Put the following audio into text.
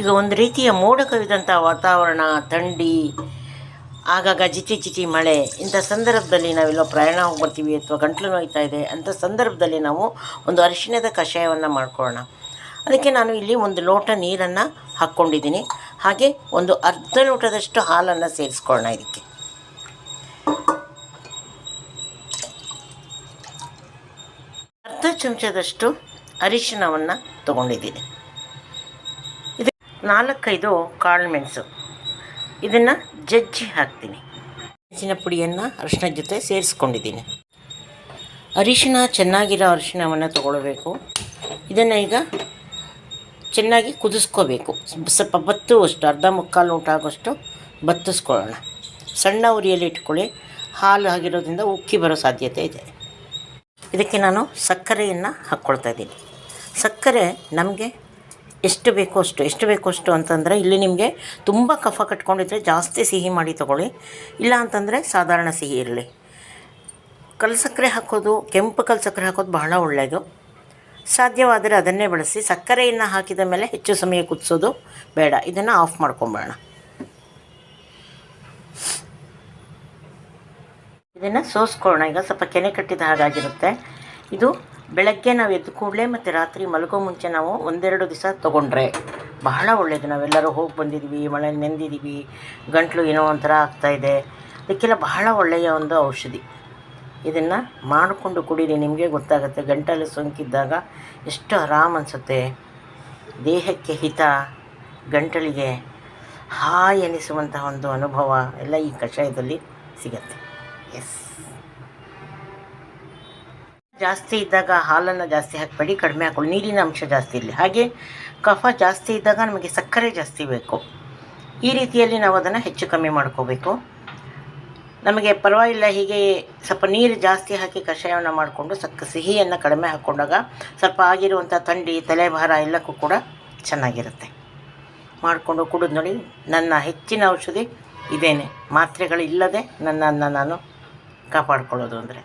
ಈಗ ಒಂದು ರೀತಿಯ ಮೋಡ ಕವಿದಂಥ ವಾತಾವರಣ, ಥಂಡಿ, ಆಗಾಗ ಜಿಟಿ ಜಿಟಿ ಮಳೆ, ಇಂಥ ಸಂದರ್ಭದಲ್ಲಿ ನಾವೆಲ್ಲೋ ಪ್ರಯಾಣ ಹೋಗ್ಬರ್ತೀವಿ ಅಥವಾ ಗಂಟ್ಲು ನೋಯ್ತಾ ಇದೆ, ಅಂಥ ಸಂದರ್ಭದಲ್ಲಿ ನಾವು ಒಂದು ಅರಿಶಿಣದ ಕಷಾಯವನ್ನು ಮಾಡ್ಕೊಳ್ಳೋಣ. ಅದಕ್ಕೆ ನಾನು ಇಲ್ಲಿ ಒಂದು ಲೋಟ ನೀರನ್ನು ಹಾಕ್ಕೊಂಡಿದ್ದೀನಿ. ಹಾಗೆ ಒಂದು ಅರ್ಧ ಲೋಟದಷ್ಟು ಹಾಲನ್ನು ಸೇರಿಸ್ಕೊಳ್ಳೋಣ ಇದಕ್ಕೆ. ಅರ್ಧ ಚಮಚದಷ್ಟು ಅರಿಶಿಣವನ್ನು ತಗೊಂಡಿದ್ದೀನಿ. ನಾಲ್ಕೈದು ಕಾಳು ಮೆಣಸು. ಇದನ್ನು ಜಜ್ಜಿ ಹಾಕ್ತೀನಿ. ಮೆಣಸಿನ ಪುಡಿಯನ್ನು ಅರಿಶಿನ ಜೊತೆ ಸೇರಿಸ್ಕೊಂಡಿದ್ದೀನಿ. ಅರಿಶಿನ ಚೆನ್ನಾಗಿರೋ ಅರಿಶಿಣವನ್ನು ತಗೊಳ್ಬೇಕು. ಇದನ್ನು ಈಗ ಚೆನ್ನಾಗಿ ಕುದಿಸ್ಕೋಬೇಕು. ಸ್ವಲ್ಪ ಬತ್ತುವಷ್ಟು ಅರ್ಧ ಮುಕ್ಕಾಲು ಊಟ ಆಗೋಷ್ಟು ಬತ್ತಿಸ್ಕೊಳ್ಳೋಣ. ಸಣ್ಣ ಉರಿಯಲ್ಲಿ ಇಟ್ಕೊಳ್ಳಿ. ಹಾಲು ಆಗಿರೋದ್ರಿಂದ ಉಕ್ಕಿ ಬರೋ ಸಾಧ್ಯತೆ ಇದೆ. ಇದಕ್ಕೆ ನಾನು ಸಕ್ಕರೆಯನ್ನು ಹಾಕ್ಕೊಳ್ತಾ ಇದ್ದೀನಿ. ಸಕ್ಕರೆ ನಮಗೆ ಎಷ್ಟು ಬೇಕೋ ಅಷ್ಟು, ಎಷ್ಟು ಬೇಕೋ ಅಷ್ಟು ಅಂತಂದರೆ ಇಲ್ಲಿ ನಿಮಗೆ ತುಂಬ ಕಫ ಕಟ್ಕೊಂಡಿದ್ರೆ ಜಾಸ್ತಿ ಸಿಹಿ ಮಾಡಿ ತಗೊಳ್ಳಿ. ಇಲ್ಲ ಅಂತಂದರೆ ಸಾಧಾರಣ ಸಿಹಿ ಇರಲಿ. ಕಲ್ಲು ಸಕ್ಕರೆ ಹಾಕೋದು, ಕೆಂಪು ಕಲ್ಲು ಸಕ್ಕರೆ ಹಾಕೋದು ಬಹಳ ಒಳ್ಳೆಯದು. ಸಾಧ್ಯವಾದರೆ ಅದನ್ನೇ ಬಳಸಿ, ಸಕ್ಕರೆಯನ್ನು ಹಾಕಿದ ಮೇಲೆ ಹೆಚ್ಚು ಸಮಯ ಕುದಿಸೋದು ಬೇಡ. ಇದನ್ನು ಆಫ್ ಮಾಡ್ಕೊಂಬೋಣ ಇದನ್ನು ಸೋಸ್ಕೊಳ್ಳೋಣ. ಈಗ ಸ್ವಲ್ಪ ಕೆನೆ ಕಟ್ಟಿದ ಹಾಗಾಗಿರುತ್ತೆ. ಇದು ಬೆಳಗ್ಗೆ ನಾವು ಎದ್ದ ಕೂಡಲೇ ಮತ್ತು ರಾತ್ರಿ ಮಲಗೋ ಮುಂಚೆ ನಾವು ಒಂದೆರಡು ದಿವಸ ತೊಗೊಂಡ್ರೆ ಬಹಳ ಒಳ್ಳೆಯದು ನಾವೆಲ್ಲರೂ ಹೋಗಿ ಬಂದಿದ್ದೀವಿ ಮಳೆ ನೆಂದಿದ್ದೀವಿ ಗಂಟಲು ಏನೋ ಒಂಥರ ಆಗ್ತಾಯಿದೆ ಅದಕ್ಕೆಲ್ಲ ಬಹಳ ಒಳ್ಳೆಯ ಒಂದು ಔಷಧಿ. ಇದನ್ನು ಮಾಡಿಕೊಂಡು ಕುಡೀರಿ, ನಿಮಗೆ ಗೊತ್ತಾಗುತ್ತೆ. ಗಂಟಲು ಸೋಂಕಿದ್ದಾಗ ಎಷ್ಟು ಆರಾಮ್ ಅನಿಸುತ್ತೆ. ದೇಹಕ್ಕೆ ಹಿತ, ಗಂಟಲಿಗೆ ಹಾಯ್ ಎನಿಸುವಂತಹ ಒಂದು ಅನುಭವ ಎಲ್ಲ ಈ ಕಷಾಯದಲ್ಲಿ ಸಿಗತ್ತೆ. ಎಸ್ ಜಾಸ್ತಿ ಇದ್ದಾಗ ಹಾಲನ್ನು ಜಾಸ್ತಿ ಹಾಕಬೇಡಿ, ಕಡಿಮೆ ಹಾಕೊಳ್ಳಿ ನೀರಿನ ಅಂಶ ಜಾಸ್ತಿ ಇರಲಿ. ಹಾಗೆ ಕಫ ಜಾಸ್ತಿ ಇದ್ದಾಗ ನಮಗೆ ಸಕ್ಕರೆ ಜಾಸ್ತಿ ಬೇಕು. ಈ ರೀತಿಯಲ್ಲಿ ನಾವು ಅದನ್ನು ಹೆಚ್ಚು ಕಮ್ಮಿ ಮಾಡ್ಕೋಬೇಕು. ನಮಗೆ ಪರವಾಗಿಲ್ಲ ಹೀಗೆ ಸ್ವಲ್ಪ ನೀರು ಜಾಸ್ತಿ ಹಾಕಿ ಕಷಾಯವನ್ನು ಮಾಡಿಕೊಂಡು ಸಕ್ಕ ಸಿಹಿಯನ್ನು ಕಡಿಮೆ ಹಾಕ್ಕೊಂಡಾಗ ಸ್ವಲ್ಪ ಆಗಿರುವಂಥ ಥಂಡಿ, ತಲೆಭಾರ ಎಲ್ಲಕ್ಕೂ ಕೂಡ ಚೆನ್ನಾಗಿರುತ್ತೆ. ಮಾಡಿಕೊಂಡು ಕುಡಿದು ನೋಡಿ, ನನ್ನ ಹೆಚ್ಚಿನ ಔಷಧಿ ಇದೇನೆ. ಮಾತ್ರೆಗಳಿಲ್ಲದೆ ನನ್ನನ್ನು ನಾನು ಕಾಪಾಡ್ಕೊಳ್ಳೋದು ಅಂದರೆ.